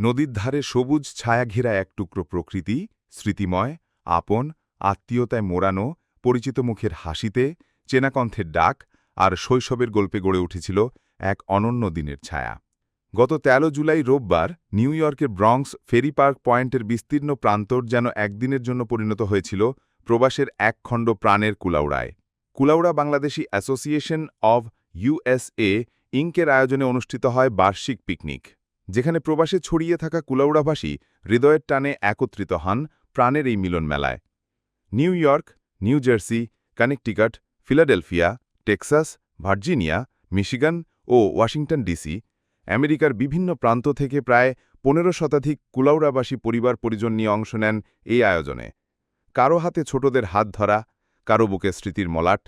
নদীর ধারে সবুজ ছায়া ঘেরা এক টুকরো প্রকৃতি, স্মৃতিময়, আপন, আত্মীয়তায় মোড়ানো, পরিচিত মুখের হাসিতে, চেনাকণ্ঠের ডাক আর শৈশবের গল্পে গড়ে উঠেছিল এক অনন্য দিনের ছায়া। গত ১৩ জুলাই রোববার নিউ ইয়র্কের ব্রঙ্কস ফেরি পার্ক পয়েন্টের বিস্তীর্ণ প্রান্তর যেন একদিনের জন্য পরিণত হয়েছিল প্রবাসের একখণ্ড প্রাণের কুলাউড়ায়। Kulaura Bangladeshi association of USA ইঙ্কের আয়োজনে অনুষ্ঠিত হয় বার্ষিক পিকনিক। যেখানে প্রবাসে ছড়িয়ে থাকা কুলাউড়াবাসী হৃদয়ের টানে একত্রিত হন প্রাণের এই মিলন মেলায় New York, New Jersey, Connecticut, Philadelphia, Texas, Virginia, Michigan ও ওয়াশিংটন ডিসি, আমেরিকার বিভিন্ন প্রান্ত থেকে প্রায় পনেরো শতাধিক কুলাউড়াবাসী পরিবার পরিজন নিয়ে অংশ নেন এই আয়োজনে। কারও হাতে ছোটদের হাত ধরা, কারও বুকে স্মৃতির মলাট,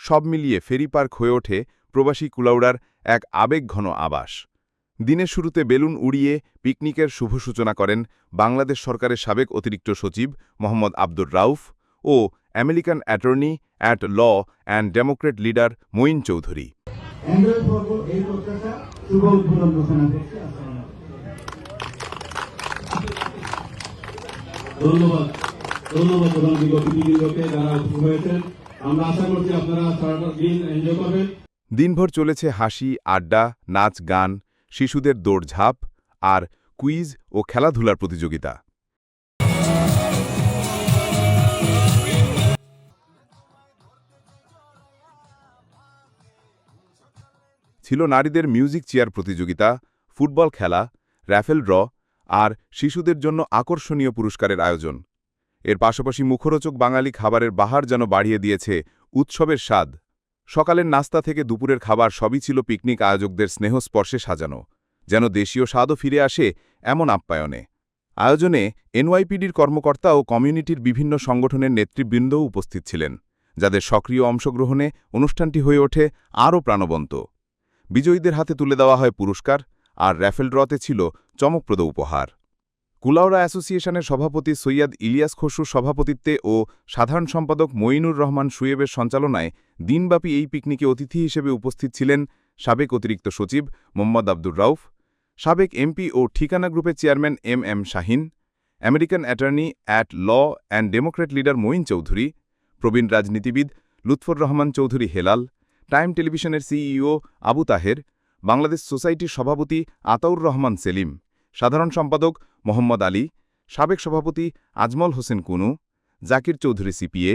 সব মিলিয়ে ফেরি পার্ক হয়ে ওঠে প্রবাসী কুলাউড়ার এক আবেগঘন আবাস। দিনের শুরুতে বেলুন উড়িয়ে পিকনিকের শুভ সূচনা করেন বাংলাদেশ সরকারের সাবেক অতিরিক্ত সচিব মোহাম্মদ আব্দুর রাউফ ও American attorney at law and Democrat leader Moin Chowdhury. Enjoy করব এই প্রত্যাশা শুভ উদ্বোধন ঘোষণা করছি আসসালামু আলাইকুম। ধন্যবাদ ধন্যবাদ যারা হয়েছেন। আমরা আশা করছি আপনারা সারাটা দিন এনজয় করবেন। দিনভর চলেছে হাসি আড্ডা নাচ গান শিশুদের দৌড়ঝাঁপ আর কুইজ ও খেলাধুলার প্রতিযোগিতা। ছিল নারীদের মিউজিক চেয়ার প্রতিযোগিতা, ফুটবল খেলা, র্যাফেল ড্র আর শিশুদের জন্য আকর্ষণীয় পুরস্কারের আয়োজন। এর পাশাপাশি মুখরোচক বাঙালি খাবারের বাহার যেন বাড়িয়ে দিয়েছে উৎসবের স্বাদ। সকালের নাস্তা থেকে দুপুরের খাবার সবই ছিল পিকনিক আয়োজকদের স্নেহস্পর্শে সাজানো, যেন দেশীয় স্বাদও ফিরে আসে এমন আপ্যায়নে। আয়োজনে এনওয়াইপিডির কর্মকর্তা ও কমিউনিটির বিভিন্ন সংগঠনের নেতৃবৃন্দও উপস্থিত ছিলেন, যাদের সক্রিয় অংশগ্রহণে অনুষ্ঠানটি হয়ে ওঠে আরও প্রাণবন্ত। বিজয়ীদের হাতে তুলে দেওয়া হয় পুরস্কার আর র্যাফেল ড্রতে ছিল চমকপ্রদ উপহার। কুলাউড়া অ্যাসোসিয়েশনের সভাপতি সৈয়দ ইলিয়াস খসরুর সভাপতিত্বে ও সাধারণ সম্পাদক মঈনুর রহমান সুয়েবের সঞ্চালনায় দিনব্যাপী এই পিকনিকে অতিথি হিসেবে উপস্থিত ছিলেন সাবেক অতিরিক্ত সচিব মোহাম্মদ আব্দুর রাউফ, সাবেক এমপি ও ঠিকানা গ্রুপের chairman M M Shahin, American attorney at law and Democrat leader Moin Chowdhury, প্রবীণ রাজনীতিবিদ লুৎফর রহমান চৌধুরী হেলাল, টাইম টেলিভিশনের সিইও আবু তাহের, বাংলাদেশ সোসাইটির সভাপতি আতাউর রহমান সেলিম, সাধারণ সম্পাদক মোহাম্মদ আলী, সাবেক সভাপতি Azmal Hossain Kunu, Zakir Chowdhury CPA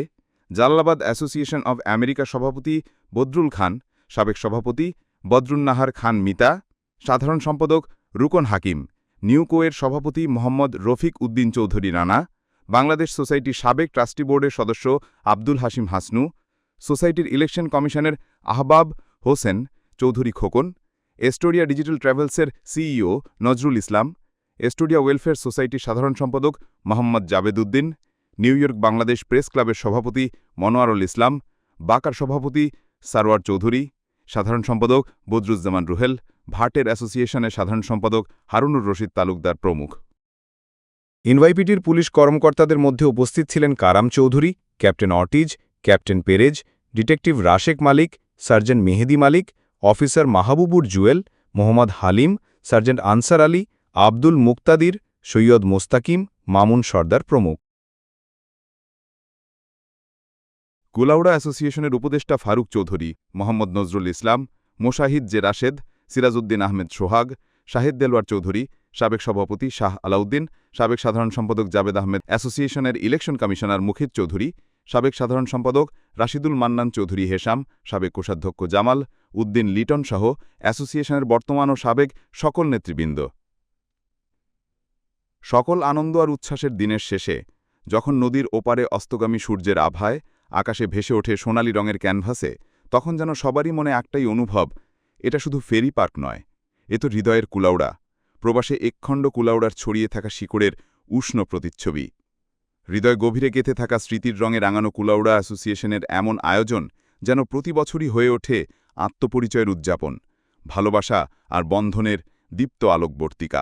Jalalabad association of America সভাপতি বদরুল খান, সাবেক সভাপতি বদরুন্নাহার খান মিতা, সাধারণ সম্পাদক রুকন হাকিম নিউকোয়ের সভাপতি মোহাম্মদ রফিক উদ্দিন চৌধুরী রানা বাংলাদেশ সোসাইটির সাবেক ট্রাস্টি বোর্ডের সদস্য আব্দুল হাসিম হাসনু, সোসাইটির ইলেকশন কমিশনের Ahbab Hossain Chowdhury Khokon, Astoria digital ট্রাভেলসের CEO Nazrul Islam, Astoria welfare সোসাইটির সাধারণ সম্পাদক Mohammad Javed Uddin New York Bangladesh press ক্লাবের সভাপতি মনোয়ারুল ইসলাম, বাকার সভাপতি সারোয়ার চৌধুরী, সাধারণ সম্পাদক বদরুজ্জামান রুহেল, ভাটের অ্যাসোসিয়েশনের সাধারণ সম্পাদক হারুনুর রশিদ তালুকদার প্রমুখ। এনওয়াইপিটির পুলিশ কর্মকর্তাদের মধ্যে উপস্থিত ছিলেন Karam Chowdhury, captain Ortiz, captain Perez, detective Rashek Malik, sergeant Mehedi Malik, officer Mahbubur Jewel, Mohammad Halim, sergeant Ansar Ali, Abdul Muktadir, Syed Mostakim, Mamun Sardar প্রমুখ। কুলাউড়া অ্যাসোসিয়েশনের উপদেষ্টা ফারুক চৌধুরী, মোহাম্মদ নজরুল ইসলাম, মোশাহিদ জে রাশেদ, সিরাজউদ্দিন আহমেদ সোহাগ, শাহেদ দেলওয়ার চৌধুরী, সাবেক সভাপতি শাহ আলাউদ্দিন, সাবেক সাধারণ সম্পাদক জাবেদ আহমেদ, অ্যাসোসিয়েশনের ইলেকশন কমিশনার মুখিদ চৌধুরী, সাবেক সাধারণ সম্পাদক রাশিদুল মান্নান চৌধুরী হেসাম, সাবেক কোষাধ্যক্ষ জামাল, উদ্দিন লিটন সহ অ্যাসোসিয়েশনের বর্তমান ও সাবেক সকল নেতৃবৃন্দ। সকল আনন্দ আর উচ্ছ্বাসের দিনের শেষে, যখন নদীর ওপারে অস্তগামী সূর্যের আভায় আকাশে ভেসে ওঠে সোনালি রঙের ক্যানভাসে, তখন যেন সবারই মনে একটাই অনুভব, এটা শুধু ফেরি পার্ক নয়, এ তো হৃদয়ের কুলাউড়া, প্রবাসে একখণ্ড কুলাউড়ার ছড়িয়ে থাকা শিকড়ের উষ্ণ প্রতিচ্ছবি। হৃদয় গভীরে গেঁথে থাকা স্মৃতির রঙে রাঙানো কুলাউড়া অ্যাসোসিয়েশনের এমন আয়োজন যেন প্রতি বছরই হয়ে ওঠে আত্মপরিচয়ের উদযাপন, ভালোবাসা আর বন্ধনের দীপ্ত আলোকবর্তিকা।